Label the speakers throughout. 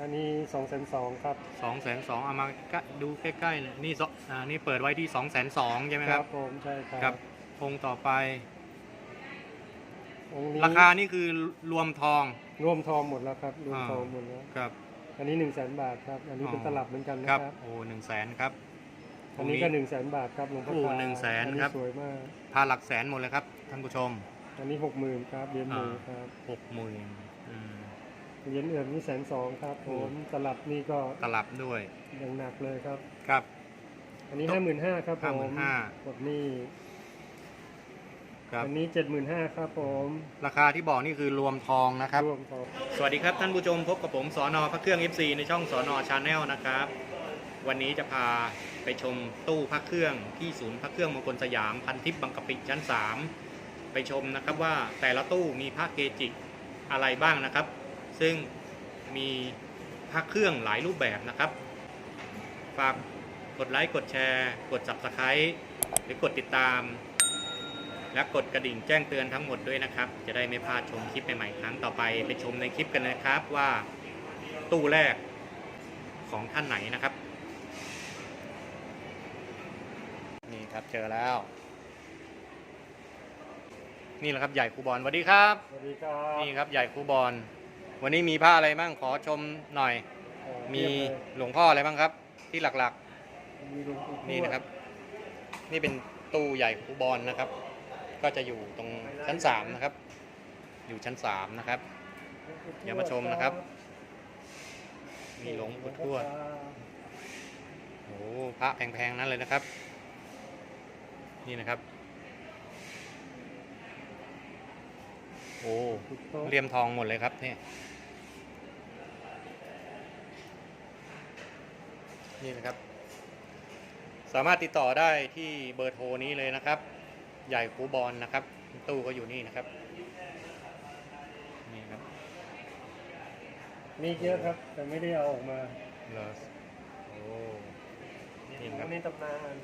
Speaker 1: อันนี้สองแสนสองครับ
Speaker 2: สองแสนสองเอามาใกล้ดูใกล้ๆเลยนี่สอ่านี่เปิดไว้ที่สองแสนสองใช่ไหมครับ
Speaker 1: ผมใช่ค
Speaker 2: ครั
Speaker 1: รั
Speaker 2: บบองค์ต่อไป
Speaker 1: องค์นี้
Speaker 2: ราคานี่คือรวมทอง
Speaker 1: รวมทองหมดแล้วครับรวม
Speaker 2: อ่า
Speaker 1: ทองหมดแล้ว
Speaker 2: ครับ
Speaker 1: อันนี้หนึ่งแสนบาทครับอันนี้เป็น
Speaker 2: อ๋อ
Speaker 1: ตลับเหมือนกันนะ
Speaker 2: ค
Speaker 1: ค
Speaker 2: รั
Speaker 1: รั
Speaker 2: บบโอ้หนึ่งแสนครับ
Speaker 1: อันนี้ก็หนึ่งแสนบาทครับหลวงพ่อ
Speaker 2: โอ้
Speaker 1: ตา
Speaker 2: หนึ่งแสน
Speaker 1: อั
Speaker 2: ครับ
Speaker 1: สวยมาก
Speaker 2: พาหลักแสนหมดเลยครับท่านผู้ชม
Speaker 1: อันนี้หกหมื่นครับเหรียญหมู
Speaker 2: อ่า
Speaker 1: ครับ
Speaker 2: หกหมื่นอืม
Speaker 1: เหรียญเอื่อมนี่แสนสองครับผมตลับนี่ก็
Speaker 2: ตลับด้วย
Speaker 1: อย่างหนักเลยครับ
Speaker 2: ครับ
Speaker 1: อันนี้ห้าหมื่นห้าครับผม
Speaker 2: 55,000
Speaker 1: กดนี่
Speaker 2: ครับ
Speaker 1: อันนี้เจ็ดหมื่นห้าครับผม
Speaker 2: ราคาที่บอกนี่คือรวมทองนะครับ
Speaker 1: รวมทอง
Speaker 2: สวัสดีครับท่านผู้ชมพบกับผมสอนอพระเครื่อง FC ในช่องสอนอชาแนลนะครับ วันนี้จะพาไปชมตู้พระเครื่องที่ศูนย์พระเครื่องมงคลสยามพันทิพย์บางกะปิชั้น 3 ไปชมนะครับว่าแต่ละตู้มีพระเกจิอะไรบ้างนะครับ ซึ่งมีพระเครื่องหลายรูปแบบนะครับ ฝากกดไลค์กดแชร์ กด Subscribe หรือกดติดตาม และกดกระดิ่งแจ้งเตือนทั้งหมดด้วยนะครับ จะได้ไม่พลาดชมคลิปใหม่ๆครั้งต่อไปไปชมในคลิปกันนะครับว่าตู้แรกของท่านไหนนะครับ นี่ครับเจอแล้ว นี่แหละครับใหญ่ครูบอลสวัสดีครับ
Speaker 1: สวัสดีครับ
Speaker 2: นี่ครับใหญ่ครูบอล วันนี้มีผ้าอะไรบ้างขอชมหน่อย
Speaker 1: โอ้
Speaker 2: มี
Speaker 1: เทียบเลย
Speaker 2: หลวงพ่ออะไรบ้างครับ ที่หลัก
Speaker 1: มีหลวงปู่ทวด
Speaker 2: ๆ นี่นะครับ นี่เป็นตู้ใหญ่ครูบอลนะครับ ก็จะอยู่ตรงชั้นสามนะครับ อยู่ชั้นสามนะครับเดี๋ยวมาชมนะครับ มีหลวงปู่ทวด โอ้โหพระแพงๆ นั้นเลยนะครับ นี่นะครับ โอ้
Speaker 1: ถูกต้อง
Speaker 2: เลี่ยมทองหมดเลยครับนี่นี่นะครับ สามารถติดต่อได้ที่เบอร์โทรนี้เลยนะครับ ใหญ่คูบอลนะครับ ตู้ก็อยู่นี่นะครับนี่ครับ
Speaker 1: มีเยอะครับ แต่ไม่ได้เอาออกมา
Speaker 2: เลอโอ้นี่ครับ
Speaker 1: อันนี้ตำนาน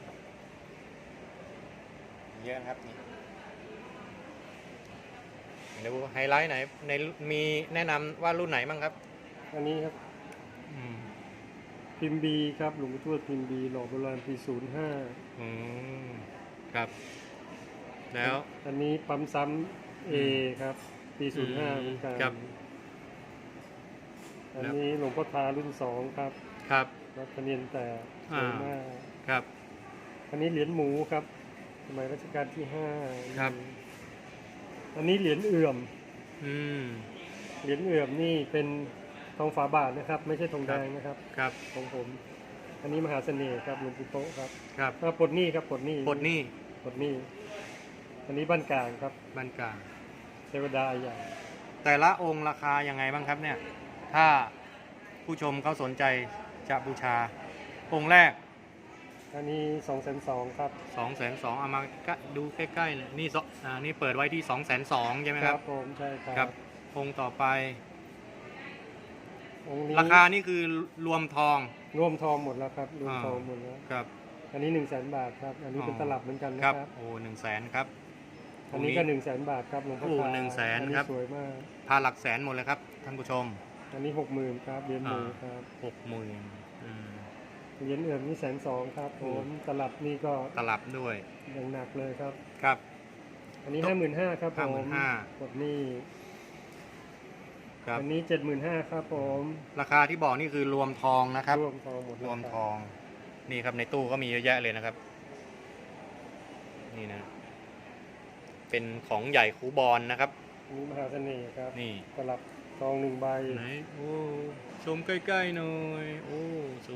Speaker 2: เยอะนะครับนี่เดี๋ยวไฮไลท์ไหนในมีแนะนำว่ารุ่นไหนบ้างครับ
Speaker 1: อันนี้ครับ
Speaker 2: อืม
Speaker 1: พิมพ์บีครับหลวงปู่ทวดพิมพ์บีหล่อโบราณปีศูนย์ห้า
Speaker 2: อืมครับ แล้ว
Speaker 1: อันนี้ปั๊มซ้ำเอครับ ปีศูนย์ห้าเหมือนกัน
Speaker 2: ครับ
Speaker 1: อันนี้หลวงพ่อทารุ่นสองครับ
Speaker 2: ครับ
Speaker 1: รัตเนียนแต่ส
Speaker 2: อ่า
Speaker 1: วยมาก
Speaker 2: ครับ
Speaker 1: อันนี้เหรียญหมูครับ สมัยรัชกาลที่ห้า
Speaker 2: ครับ
Speaker 1: อันนี้เหรียญเอื่อม
Speaker 2: อืม
Speaker 1: เหรียญเอื่อมนี่เป็นทองฝาบาทนะครับ ไม่ใช่ทองแดงนะครับ
Speaker 2: ครับ
Speaker 1: ของผม อันนี้มหาเสน่ห์ครับหลวงปู่โตะครับ
Speaker 2: ครับ
Speaker 1: อ่าปลดหนี้ครับปลดหนี้
Speaker 2: ปลดหนี้
Speaker 1: ปลดหนี้ อันนี้บ้านกลางครับ
Speaker 2: บ้านกลาง
Speaker 1: เทวดาใหญ่
Speaker 2: แต่ละองค์ราคายังไงบ้างครับเนี่ย ถ้าผู้ชมเขาสนใจจะบูชา องค์แรก
Speaker 1: อันนี้สองแสนสองครับ
Speaker 2: 2องแสนสองเอามาใกล้ดูใกล้ๆเลยนี่สอ่านี่เปิดไว้ที่2องแสนสองใช่ไหมครับ
Speaker 1: ผมใช่ครับ
Speaker 2: ครับองค์ต่อไป
Speaker 1: องค์นี้
Speaker 2: ราคานี่คือรวมทอง
Speaker 1: รวมทองหมดแล้วครับรวม
Speaker 2: อ่า
Speaker 1: ทองหมดแล้ว
Speaker 2: ครับ
Speaker 1: อันนี้หนึ่งแสนบาทครับ อันนี้เป็น
Speaker 2: อ๋อ
Speaker 1: ตลับเหมือนกันนะ
Speaker 2: ค
Speaker 1: ค
Speaker 2: รั
Speaker 1: รั
Speaker 2: บบโอ้หนึ่งแสนครับ
Speaker 1: อันนี้ก็หนึ่งแสนบาทครับหลวงพ่อ
Speaker 2: โอ้
Speaker 1: ตา
Speaker 2: หนึ่งแสน
Speaker 1: อั
Speaker 2: ครับ
Speaker 1: สวยมาก
Speaker 2: พาหลักแสนหมดเลยครับท่านผู้ชม
Speaker 1: อันนี้หกหมื่นครับเหรียญหมู
Speaker 2: อ่า
Speaker 1: ครับ
Speaker 2: หกหมื่นอืม
Speaker 1: เหรียญเอื่อมนี่แสนสองครับผมตลับนี่ก็
Speaker 2: ตลับด้วย
Speaker 1: อย่างหนักเลยครับ
Speaker 2: ครับ
Speaker 1: อันนี้ห้าหมื่นห้าครับผม
Speaker 2: 55,000
Speaker 1: กดนี่
Speaker 2: ครับ
Speaker 1: อันนี้เจ็ดหมื่นห้าครับผม
Speaker 2: ราคาที่บอกนี่คือรวมทองนะครับ
Speaker 1: รวมทองหมด
Speaker 2: รวมทอง นี่ครับในตู้ก็มีเยอะแยะเลยนะครับ นี่นะ เป็นของใหญ่คูบอลนะครับ
Speaker 1: อันนี้มหาเสน่ห์ครับ
Speaker 2: นี่
Speaker 1: ตลับทองหนึ่งใบ
Speaker 2: ไหนโอ้ชมใกล้ๆหน่อย โอ้ส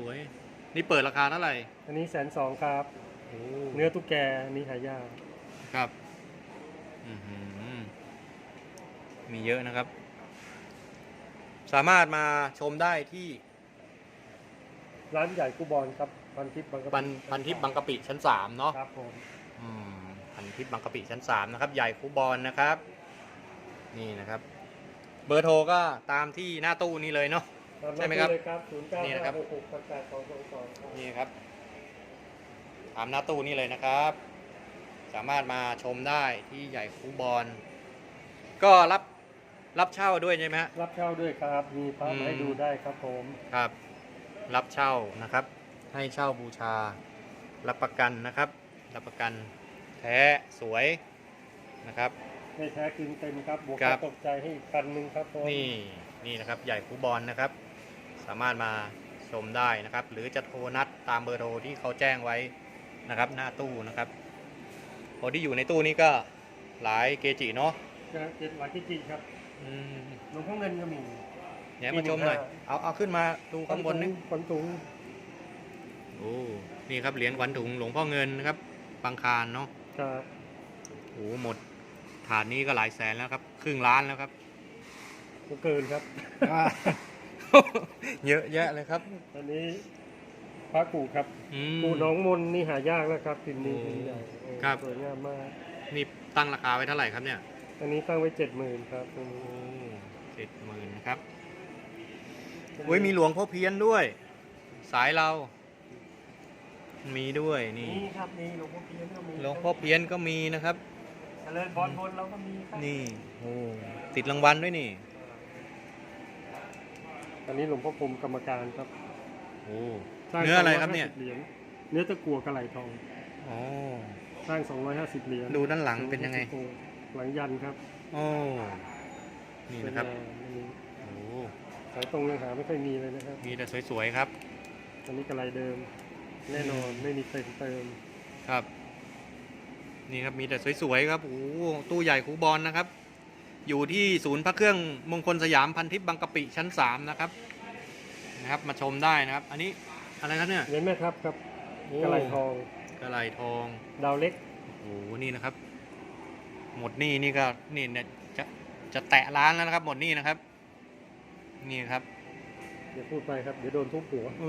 Speaker 2: วย นี่เปิดราคาเท่าไหร่
Speaker 1: อันนี้แสนสองครับ
Speaker 2: โอ้
Speaker 1: เนื้อตุ๊กแกอันนี้หายาก
Speaker 2: ครับอื้อหือมีเยอะนะครับ สามารถมาชมได้ที่
Speaker 1: ร้านใหญ่กูบอลครับพันทิพย์บางกะปิ
Speaker 2: ปันพันทิพย์บางกะปิชั้นสามเนาะ
Speaker 1: ครับผม
Speaker 2: อืมพันทิพย์บางกะปิชั้นสามนะครับ ใหญ่คูบอลนะครับ นี่นะครับ เบอร์โทรก็ตามที่หน้าตู้นี้เลยเนาะ ใช่ไหมครับ
Speaker 1: เลยครับศูนย์เก้า
Speaker 2: นี่นะครั
Speaker 1: ห้า
Speaker 2: บ
Speaker 1: หกหกแปดแปดสองสองสองครับ
Speaker 2: นี่ครับตามหน้าตู้นี้เลยนะครับ สามารถมาชมได้ที่ใหญ่คูบอลก็รับรับเช่าด้วยใช่ไหมฮะ
Speaker 1: รับเช่าด้วยครับ มีพระ
Speaker 2: อืม
Speaker 1: มาให้ดูได้ครับผม
Speaker 2: ครับ รับเช่านะครับ ให้เช่าบูชา รับประกันนะครับ รับประกันแท้สวยนะครับ
Speaker 1: ไม่แท้คืนเต็มครับบวก
Speaker 2: ครั
Speaker 1: ค่า
Speaker 2: บ
Speaker 1: ตกใจให้อีกพันหนึ่งครับผม
Speaker 2: นี่นี่นะครับใหญ่คูบอลนะครับ สามารถมาชมได้นะครับ หรือจะโทรนัดตามเบอร์โทรที่เขาแจ้งไว้นะครับ หน้าตู้นะครับคนที่อยู่ในตู้นี้ก็หลายเกจิเนาะ
Speaker 1: จะเจ็ดหลักที่จริงครับ
Speaker 2: อืม
Speaker 1: หลวงพ่อเงินก็มี
Speaker 2: เดี๋ยวมาชมหน่อยเอาเอาขึ้นมาดูข้างบนนี่
Speaker 1: ขนถุง
Speaker 2: โอ้นี่ครับเหรียญขวัญถุงหลวงพ่อเงินนะครับบางคารเนาะ
Speaker 1: ครับ
Speaker 2: โอ้หมดถาดนี้ก็หลายแสนแล้วครับ ครึ่งล้านแล้วครับ
Speaker 1: ก็เกินครับ
Speaker 2: เยอะแยะเลยครับ
Speaker 1: อันนี้พระกูครับ
Speaker 2: อืม
Speaker 1: กูน้องมนนี่หายากแล้วครับพิมพ์นี้
Speaker 2: โอ้
Speaker 1: พิมพ์ใหญ่โอ้
Speaker 2: ครับ
Speaker 1: สวยงามมาก
Speaker 2: นี่ตั้งราคาไว้เท่าไหร่ครับเนี่ย
Speaker 1: อันนี้ตั้งไว้เจ็ดหมื่นครับ
Speaker 2: โอ้เจ็ดหมื่นนะครับโอ้ยมีหลวงพ่อเพี้ยนด้วย สายเรา มีด้วยนี่
Speaker 1: นี่ครับนี่หลวงพ่อเพี้ยนก็มี
Speaker 2: หลวงพ่อเพี้ยนก็มีนะครับ
Speaker 1: เจริญพรบนเราก็มีครับ
Speaker 2: นี่โอ้ติดรางวัลด้วยนี่
Speaker 1: อันนี้หลวงพ่อพรหมกรรมการครับ
Speaker 2: โอ้
Speaker 1: สาง
Speaker 2: เนื้ออะไรครับเนี่ย
Speaker 1: 250เหรียญเนื้อตะกั่วกระไหลทอง
Speaker 2: อ๋อ
Speaker 1: สร้าง 250 เหรียญ
Speaker 2: ดูด้านหลังเป็นยังไง
Speaker 1: หลังยันครับ
Speaker 2: โอ้ นี่นะครับ
Speaker 1: เป็นงานนี่
Speaker 2: โอ้
Speaker 1: สายตรงยังหาไม่ค่อยมีเลยนะครับ
Speaker 2: มีแต่สวยๆครับ
Speaker 1: อันนี้กระไรเดิม แน่นอนไม่มีเติมเติม
Speaker 2: ครับ นี่ครับมีแต่สวยๆครับ โอ้โหตู้ใหญ่คูบอลนะครับ อยู่ที่ศูนย์พระเครื่องมงคลสยามพันทิพย์บางกะปิชั้นสามนะครับนะครับ มาชมได้นะครับ อันนี้อะไรครับเนี่ย
Speaker 1: เหรียญแม่ทับครับ
Speaker 2: โอ้
Speaker 1: กระไรทอง
Speaker 2: กระไหลทอง
Speaker 1: ดาวเล็ก
Speaker 2: โอ้โหนี่นะครับ หมดหนี่นี่ก็นี่เนี่ยจะจะแตะร้านแล้วนะครับ หมดหนี่นะครับ นี่ครับ
Speaker 1: อย่าพูดไปครับเดี๋ยวโดนทุบหัว
Speaker 2: เอ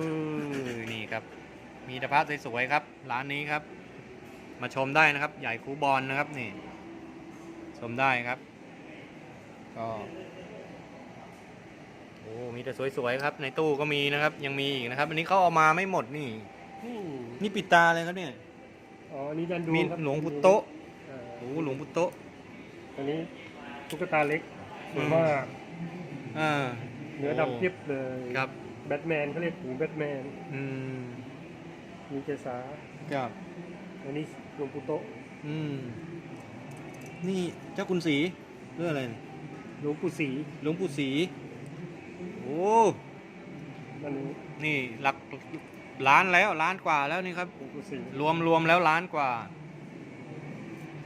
Speaker 2: อนี่ครับ มีแต่พระสวยๆครับ ร้านนี้ครับ มาชมได้นะครับ ใหญ่คูบอลนะครับนี่ ชมได้ครับ ก็โอ้มีแต่สวยๆครับ ในตู้ก็มีนะครับ ยังมีอีกนะครับ อันนี้เขาเอามาไม่หมดนี่
Speaker 1: นี่
Speaker 2: นี่ปิดตาเลยครับเนี่ย
Speaker 1: อ๋ออันนี้ยันดว
Speaker 2: มี
Speaker 1: งครับ
Speaker 2: หลวงพุโตะ
Speaker 1: อ่า
Speaker 2: โอ้หลวงพุโตะ
Speaker 1: อันนี้ตุ๊กตาเล็กสวย
Speaker 2: อืม
Speaker 1: มาก
Speaker 2: อ่า
Speaker 1: เนื้อดำเทียบเลย
Speaker 2: ครับ
Speaker 1: แบทแมนเขาเรียกหูแบทแมน
Speaker 2: อืม
Speaker 1: มีเกษา
Speaker 2: ครับ
Speaker 1: อันนี้หลวงปู่โตะ
Speaker 2: อืม นี่เจ้าคุณสีเรื่องอะไร
Speaker 1: หลวงปู่ศรี
Speaker 2: หลวงปู่ศรีโอ้
Speaker 1: อันนี้
Speaker 2: นี่หลักล้านแล้วล้านกว่าแล้วนี่ครับ
Speaker 1: หลวงปู่ศรี
Speaker 2: รวมรวมแล้วล้านกว่า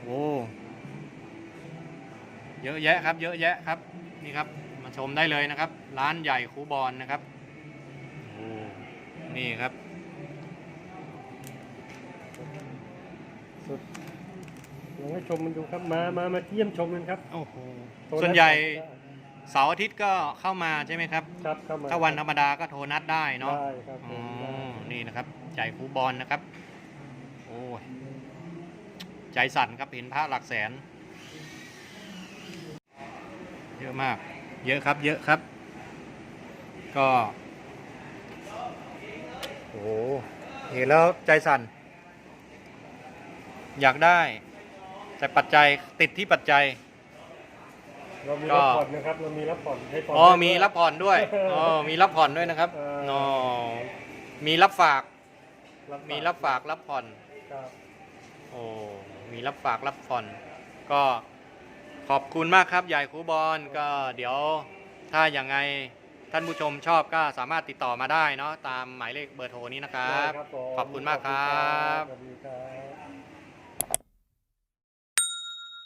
Speaker 2: โอ้เยอะแยะครับ เยอะแยะครับนี่ครับ มาชมได้เลยนะครับ ร้านใหญ่คูบอลนะครับโอ้นี่ครับ
Speaker 1: สุด ลองให้ชมมันดูครับมามามาเยี่ยมชมกันครับ
Speaker 2: โอ้โห
Speaker 1: โทรนัด
Speaker 2: ส่วนใหญ่
Speaker 1: ได้
Speaker 2: เสาร์อาทิตย์ก็เข้ามาใช่ไหมครับ
Speaker 1: ครับเข้ามา
Speaker 2: ถ้าวันธรรมดาก็โทรนัดได้เนาะ
Speaker 1: ได้ครับผ
Speaker 2: อ๋อ
Speaker 1: มได้
Speaker 2: นี่นะครับใจคูบอลนะครับ โอ้ยใจสั่นครับเห็นพระหลักแสน เยอะมาก เยอะครับเยอะครับ ก็โอ้โหเห็นแล้วใจสั่น อยากได้ แต่ปัจจัยติดที่ปัจจัย
Speaker 1: เรามี
Speaker 2: ก็
Speaker 1: รับผ่อนนะครับ เรามีรับผ่อนให้ผ่อน
Speaker 2: อ๋อ
Speaker 1: ได้
Speaker 2: มี
Speaker 1: ด้วย
Speaker 2: รับผ่อนด้วย อ๋อ มีรับผ่อนด้วยนะครับ
Speaker 1: เออ
Speaker 2: อ๋อ มีรับฝาก
Speaker 1: รับ
Speaker 2: มีรับฝากรับผ่อน
Speaker 1: ครับ
Speaker 2: โอ้ มีรับฝากรับผ่อน ก็ขอบคุณมากครับ ใหญ่ครูบอล ก็เดี๋ยวถ้าอย่างไงท่านผู้ชมชอบก็สามารถติดต่อมาได้เนาะตามหมายเลขเบอร์โทรนี้นะครับ
Speaker 1: ได้ผม
Speaker 2: ขอบคุณมากครับ
Speaker 1: สวัสดีครับ